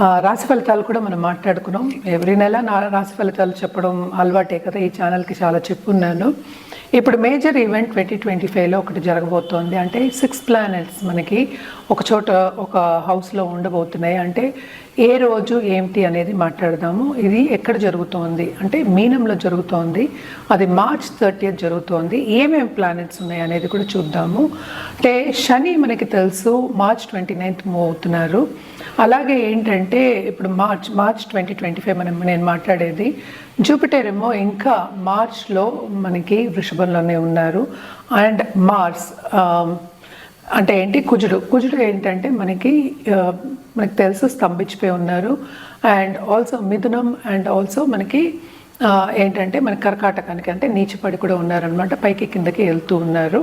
రాశి ఫలితాలు కూడా మనం మాట్లాడుకున్నాం. ఎవ్రీ నెల నా రాశి ఫలితాలు చెప్పడం అలవాటే కదా ఈ ఛానల్కి చాలా చెప్పున్నాను. ఇప్పుడు మేజర్ ఈవెంట్ ట్వంటీ ట్వంటీ ఫైవ్లో ఒకటి జరగబోతోంది. అంటే సిక్స్ ప్లానెట్స్ మనకి ఒక చోట ఒక హౌస్లో ఉండబోతున్నాయి. అంటే ఏ రోజు ఏమిటి అనేది మాట్లాడదాము. ఇది ఎక్కడ జరుగుతోంది? అంటే మీనంలో జరుగుతోంది. అది మార్చ్ థర్టీయత్ జరుగుతోంది. ఏమేమి ప్లానెట్స్ ఉన్నాయి అనేది కూడా చూద్దాము. అంటే శని మనకి తెలుసు మార్చ్ ట్వంటీ నైన్త్ మూవ్ అవుతున్నారు. అలాగే ఏంటంటే అంటే ఇప్పుడు March March twenty twenty five మనం నేను మాట్లాడేది. జూపిటర్ ఏమో ఇంకా మార్చ్లో మనకి వృషభంలోనే ఉన్నారు. అండ్ మార్స్ అంటే ఏంటి? కుజుడు. కుజుడు ఏంటంటే మనకి మనకు తెలుసు స్తంభించిపోయి ఉన్నారు. అండ్ ఆల్సో మిథునం అండ్ ఆల్సో మనకి ఏంటంటే మన కర్కాటకానికి అంటే నీచిపడి కూడా ఉన్నారనమాట పైకి కిందకి వెళ్తూ ఉన్నారు.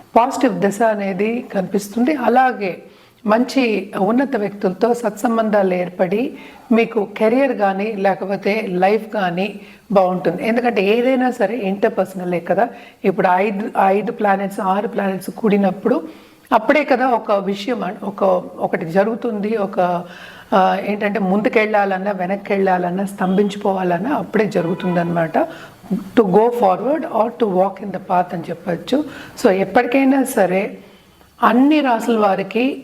పాజిటివ్ దశ అనేది కనిపిస్తుంది. అలాగే మంచి ఉన్నత వ్యక్తులతో సత్సంబంధాలు ఏర్పడి మీకు కెరియర్ కానీ లేకపోతే లైఫ్ కానీ బాగుంటుంది. ఎందుకంటే ఏదైనా సరే ఇంటర్పర్సనలే కదా. ఇప్పుడు ఐదు ఐదు ప్లానెట్స్ ఆరు ప్లానెట్స్ కూడినప్పుడు అప్పుడే కదా ఒక విషయం ఒక ఒకటి జరుగుతుంది ఒక ఏంటంటే ముందుకెళ్ళాలన్నా వెనక్కి వెళ్ళాలన్నా స్తంభించిపోవాలన్నా అప్పుడే జరుగుతుందనమాట to go forward or to walk in the path అని చెప్పచ్చు. సో ఎప్పటికైనా సరే అన్ని రాసుల వారికి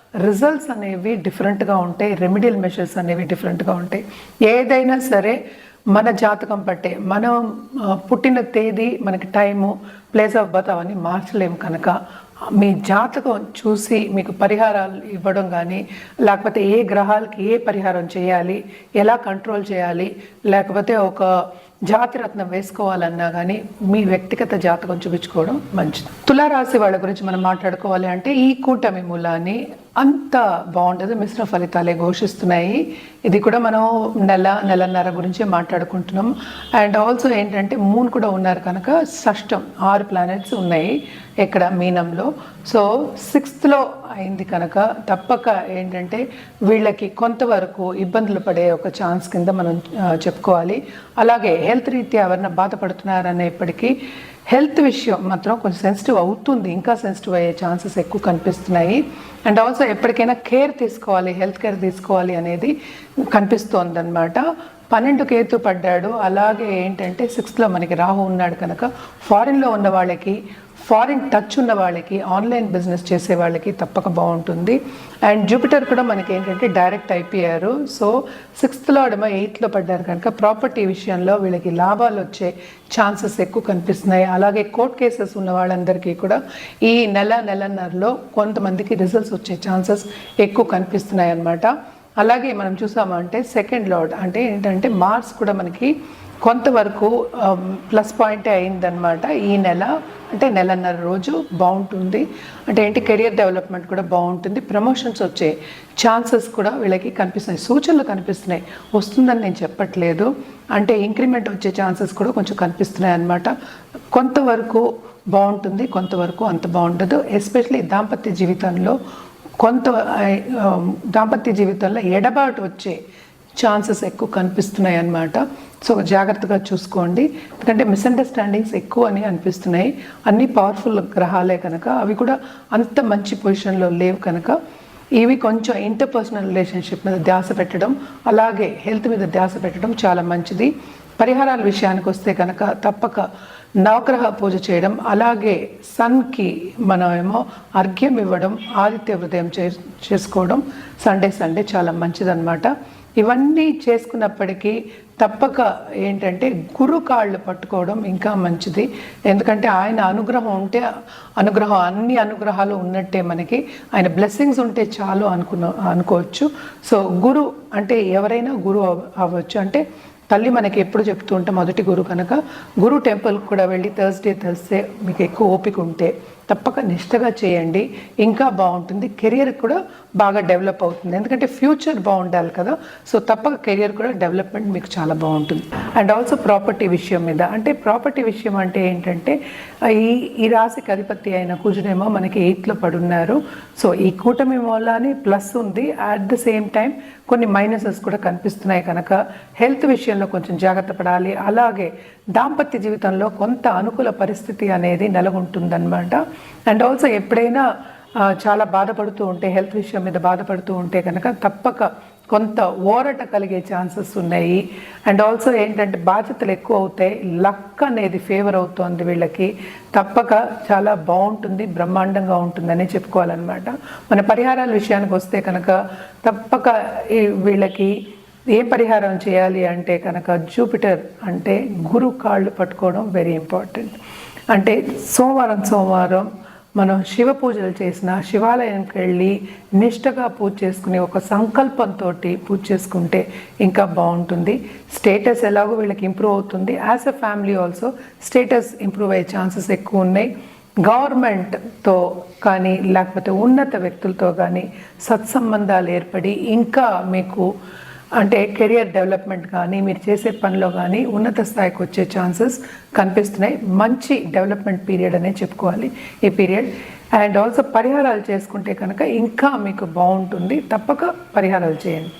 రిజల్ట్స్ అనేవి డిఫరెంట్గా ఉంటాయి రెమెడియల్ మెషర్స్ అనేవి డిఫరెంట్గా ఉంటాయి. ఏదైనా సరే మన జాతకం పట్టే మనం పుట్టిన తేదీ మనకి టైము ప్లేస్ ఆఫ్ బర్త్ అవన్నీ మార్చలేము కనుక మీ జాతకం చూసి మీకు పరిహారాలు ఇవ్వడం కానీ లేకపోతే ఏ గ్రహాలకి ఏ పరిహారం చేయాలి ఎలా కంట్రోల్ చేయాలి లేకపోతే ఒక జాతిరత్నం వేసుకోవాలన్నా కానీ మీ వ్యక్తిగత జాతకం చూపించుకోవడం మంచిది. తులారాశి వాళ్ళ గురించి మనం మాట్లాడుకోవాలి అంటే ఈ కూటమి మూలాన్ని అంత బాగుంటుంది. మిశ్రమ ఫలితాలే ఘోషిస్తున్నాయి. ఇది కూడా మనం నెల నెలన్నర గురించి మాట్లాడుకుంటున్నాం. అండ్ ఆల్సో ఏంటంటే మూన్ కూడా ఉన్నారు కనుక షష్టం ఆరు ప్లానెట్స్ ఉన్నాయి ఇక్కడ మీనంలో. సో సిక్స్త్లో అయింది కనుక తప్పక ఏంటంటే వీళ్ళకి కొంతవరకు ఇబ్బందులు పడే ఒక ఛాన్స్ కింద మనం చెప్పుకోవాలి. అలాగే హెల్త్ రీత్యా ఎవరైనా బాధపడుతున్నారనేప్పటికీ హెల్త్ విషయం మాత్రం కొంచెం సెన్సిటివ్ అవుతుంది. ఇంకా సెన్సిటివ్ అయ్యే ఛాన్సెస్ ఎక్కువ కనిపిస్తున్నాయి. అండ్ ఆల్సో ఎప్పటికైనా కేర్ తీసుకోవాలి హెల్త్ కేర్ తీసుకోవాలి అనేది కనిపిస్తోందనమాట పన్నెండు కేతు పడ్డాడు. అలాగే ఏంటంటే సిక్స్త్లో మనకి రాహు ఉన్నాడు కనుక ఫారిన్లో ఉన్న వాళ్ళకి ఫారిన్ టచ్ ఉన్న వాళ్ళకి ఆన్లైన్ బిజినెస్ చేసే వాళ్ళకి తప్పక బాగుంటుంది. అండ్ జూపిటర్ కూడా మనకి ఏంటంటే డైరెక్ట్ అయిపోయారు సో సిక్స్త్లో అడమ ఎయిత్లో పడ్డారు కనుక ప్రాపర్టీ విషయంలో వీళ్ళకి లాభాలు వచ్చే ఛాన్సెస్ ఎక్కువ కనిపిస్తున్నాయి. అలాగే కోర్ట్ కేసెస్ ఉన్న వాళ్ళందరికీ కూడా ఈ నెల నెలన్నరలో కొంతమందికి రిజల్ట్స్ వచ్చే ఛాన్సెస్ ఎక్కువ కనిపిస్తున్నాయి అన్నమాట అలాగే మనం చూసామంటే సెకండ్ లార్డ్ అంటే ఏంటంటే మార్స్ కూడా మనకి కొంతవరకు ప్లస్ పాయింటే అయిందనమాట ఈ నెల. అంటే నెలన్నర రోజు బాగుంటుంది. అంటే ఏంటి కెరియర్ డెవలప్మెంట్ కూడా బాగుంటుంది. ప్రమోషన్స్ వచ్చే ఛాన్సెస్ కూడా వీళ్ళకి కనిపిస్తున్నాయి. సూచనలు కనిపిస్తున్నాయి. వస్తుందని నేను చెప్పట్లేదు. అంటే ఇంక్రిమెంట్ వచ్చే ఛాన్సెస్ కూడా కొంచెం కనిపిస్తున్నాయి అన్నమాట. కొంతవరకు బాగుంటుంది కొంతవరకు అంత బాగుండదు. ఎస్పెషలీ దాంపత్య జీవితంలో కొంత దాంపత్య జీవితంలో ఎడబాటు వచ్చే ఛాన్సెస్ ఎక్కువ కనిపిస్తున్నాయి అన్నమాట. సో జాగ్రత్తగా చూసుకోండి. ఎందుకంటే మిస్అండర్స్టాండింగ్స్ ఎక్కువ అని అనిపిస్తున్నాయి. అన్ని పవర్ఫుల్ గ్రహాలే కనుక అవి కూడా అంత మంచి పొజిషన్లో లేవు కనుక. ఇవి కొంచెం ఇంటర్పర్సనల్ రిలేషన్షిప్ మీద ధ్యాస పెట్టడం అలాగే హెల్త్ మీద ధ్యాస పెట్టడం చాలా మంచిది. పరిహారాల విషయానికి వస్తే కనుక తప్పక నవగ్రహ పూజ చేయడం అలాగే సన్కి మనం ఏమో అర్ఘ్యం ఇవ్వడం ఆదిత్య హృదయం చే చేసుకోవడం సండే సండే చాలా మంచిదన్నమాట. ఇవన్నీ చేసుకున్నప్పటికీ తప్పక ఏంటంటే గురు కాళ్ళు పట్టుకోవడం ఇంకా మంచిది. ఎందుకంటే ఆయన అనుగ్రహం ఉంటే అనుగ్రహం అన్ని అనుగ్రహాలు ఉన్నట్టే మనకి. ఆయన బ్లెస్సింగ్స్ ఉంటే చాలు అనుకున్న అనుకోవచ్చు. సో గురు అంటే ఎవరైనా గురు అవ్వచ్చు. అంటే తల్లి మనకి ఎప్పుడు చెప్తూ ఉంటే మొదటి గురు కనుక. గురు టెంపుల్కి కూడా వెళ్ళి థర్స్డే థర్స్డే మీకు ఎక్కువ ఓపిక ఉంటే. తప్పక నిష్టగా చేయండి. ఇంకా బాగుంటుంది. కెరియర్ కూడా బాగా డెవలప్ అవుతుంది. ఎందుకంటే ఫ్యూచర్ బాగుండాలి కదా. సో తప్పక కెరియర్ కూడా డెవలప్మెంట్ మీకు చాలా బాగుంటుంది. అండ్ ఆల్సో ప్రాపర్టీ విషయం మీద. అంటే ప్రాపర్టీ విషయం అంటే ఏంటంటే ఈ ఈ రాశికి అధిపతి అయిన కుజుడేమో మనకి ఎయిత్లో పడున్నారు. సో ఈ కూటమి మూలాన్ని ప్లస్ ఉంది. అట్ ద సేమ్ టైం కొన్ని మైనసెస్ కూడా కనిపిస్తున్నాయి కనుక హెల్త్ విషయంలో కొంచెం జాగ్రత్త పడాలి. అలాగే దాంపత్య జీవితంలో కొంత అనుకూల పరిస్థితి అనేది నెలకొంటుందన్నమాట. అండ్ ఆల్సో ఎప్పుడైనా చాలా బాధపడుతూ ఉంటే హెల్త్ విషయం మీద బాధపడుతూ ఉంటే కనుక తప్పక కొంత ఓరట కలిగే ఛాన్సెస్ ఉన్నాయి. అండ్ ఆల్సో ఏంటంటే బాధ్యతలు ఎక్కువ అవుతాయి. లక్ అనేది ఫేవర్ అవుతోంది వీళ్ళకి. తప్పక చాలా బాగుంటుంది బ్రహ్మాండంగా ఉంటుందని చెప్పుకోవాలన్నమాట. మన పరిహారాల విషయానికి వస్తే కనుక తప్పక వీళ్ళకి ఏ పరిహారం చేయాలి అంటే కనుక జూపిటర్ అంటే గురు కాళ్ళు పట్టుకోవడం వెరీ ఇంపార్టెంట్ అంటే సోమవారం సోమవారం మనం శివ పూజలు చేసిన శివాలయానికి వెళ్ళి నిష్టగా పూజ చేసుకుని ఒక సంకల్పంతో పూజ చేసుకుంటే ఇంకా బాగుంటుంది. స్టేటస్ ఎలాగో వీళ్ళకి ఇంప్రూవ్ అవుతుంది. As a family also status improve అయ్యే ఛాన్సెస్ ఎక్కువ ఉన్నాయి. గవర్నమెంట్తో కానీ లేకపోతే ఉన్నత వ్యక్తులతో కానీ సత్సంబంధాలు ఏర్పడి ఇంకా మీకు అంటే కెరియర్ డెవలప్మెంట్ కానీ మీరు చేసే పనిలో కానీ ఉన్నత స్థాయికి వచ్చే ఛాన్సెస్ కనిపిస్తున్నాయి. మంచి డెవలప్మెంట్ పీరియడ్ అనే చెప్పుకోవాలి ఈ పీరియడ్ అండ్ ఆల్సో పరిహారాలు చేసుకుంటే కనుక ఇంకా మీకు బాగుంటుంది. తప్పక పరిహారాలు చేయండి.